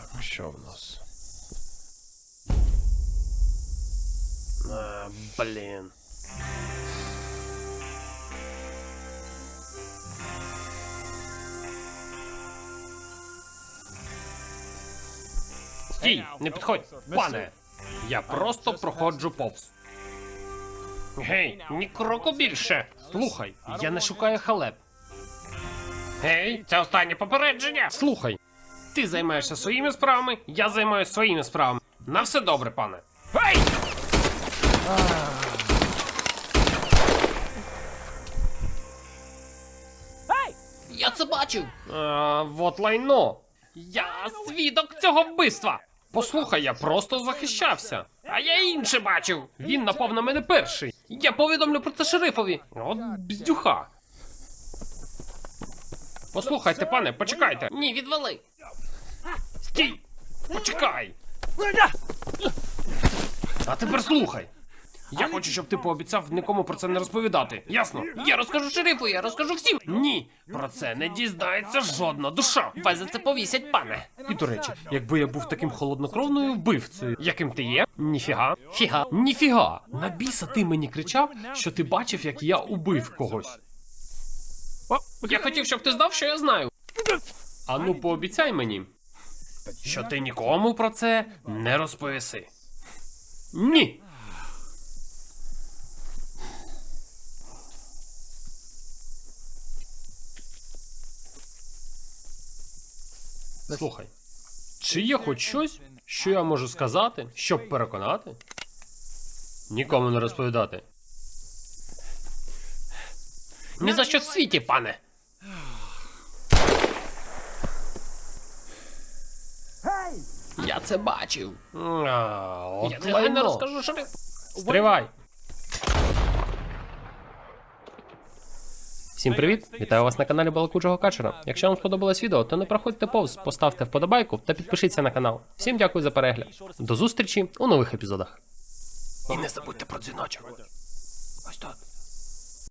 Так, що в нас? А, Блін. Стій, не підходь, пане! Я просто проходжу повз. Гей, ні кроку більше. Слухай, я не шукаю халеп. Гей, це останнє попередження. Слухай. Ти займаєшся своїми справами, я займаюся своїми справами. На все добре, пане. Гей! Я це бачив. А, вот лайно. Я свідок цього вбивства. Послухай, я просто захищався. А я інше бачив. Він напав на мене перший. Я повідомлю про це шерифові. От бздюха. Послухайте, пане, почекайте. Ні, відвали. Стій! Почекай! А тепер слухай. Я хочу, щоб ти пообіцяв нікому про це не розповідати. Ясно? Я розкажу шерифу, я розкажу всім. Ні, про це не дізнається жодна душа. Вас за це повісять, пане. І до речі, якби я був таким холоднокровною вбивцею, яким ти є, ніфіга, фіга, ніфіга. На біса ти мені кричав, що ти бачив, як я убив когось. Я хотів, щоб ти знав, що я знаю. А ну пообіцяй мені, що ти нікому про це не розповіси. Ні. Слухай, чи є хоч щось, що я можу сказати, щоб переконати? Нікому не розповідати. Ні за що в світі, пане. Я це бачив. А, от Я негайно лайно. розкажу шерифу. Стривай. Всім привіт! Вітаю вас на каналі Балакучого Качера. Якщо вам сподобалось відео, то не проходьте повз, поставте вподобайку та підпишіться на канал. Всім дякую за перегляд. До зустрічі у нових епізодах. І не забудьте про дзвіночок. Ось тут.